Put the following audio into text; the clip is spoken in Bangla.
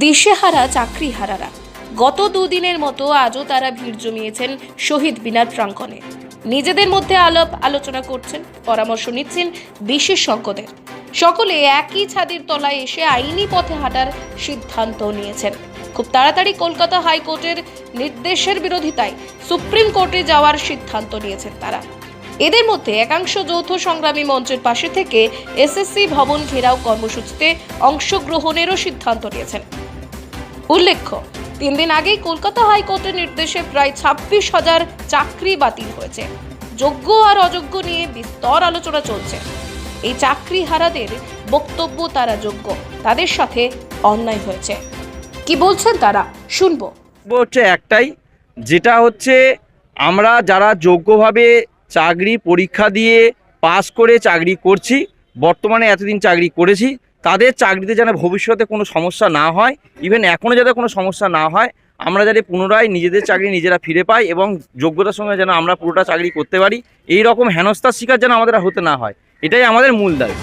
দিশেহারা চাকরিহারারা। গত দুদিনের মতো আজও তারা ভিড় জমিয়েছেন শহীদ বিনার প্রাঙ্গণে। নিজেদের মধ্যে আলাপ আলোচনা করছেন, পরামর্শ নিচ্ছেন বিশেষজ্ঞদের। সকলে একই ছাদের তলায় এসে আইনি পথে হাঁটার সিদ্ধান্ত নিয়েছেন। খুব তাড়াতাড়ি কলকাতা হাইকোর্টের নির্দেশের বিরোধিতায় সুপ্রিম কোর্টে যাওয়ার সিদ্ধান্ত নিয়েছেন তারা। এদের মধ্যে একাংশ যৌথ সংগ্রামী মঞ্চের পাশে থেকে এসএসসি ভবন ঘেরাও কর্মসূচিতে অংশগ্রহণেরও সিদ্ধান্ত নিয়েছেন। উল্লেখ্য, তিন দিন আগেই কলকাতা হাইকোর্টের নির্দেশে প্রায় ছাব্বিশ হাজার চাকরি বাতিল হয়েছে। যোগ্য আর অযোগ্য নিয়ে বিস্তর আলোচনা চলছে। এই চাকরি হারাদের বক্তব্য তারা যোগ্য, তাদের সাথে অন্যায় হয়েছে। কি বলছেন তারা? শুনব। হচ্ছে একটাই, যেটা হচ্ছে আমরা যারা যোগ্যভাবে চাকরি পরীক্ষা দিয়ে পাস করে চাকরি করছি, বর্তমানে এতদিন চাকরি করেছি, তাদের চাকরিতে যেন ভবিষ্যতে কোনো সমস্যা না হয় ইভেন এখনও যাতে কোনো সমস্যা না হয়, আমরা যাতে পুনরায় নিজেদের চাকরি নিজেরা ফিরে পাই এবং যোগ্যতার সঙ্গে যেন আমরা পুরোটা চাকরি করতে পারি, এই রকম হেনস্থার শিকার যেন আমাদের হতে না হয়, এটাই আমাদের মূল দাবি।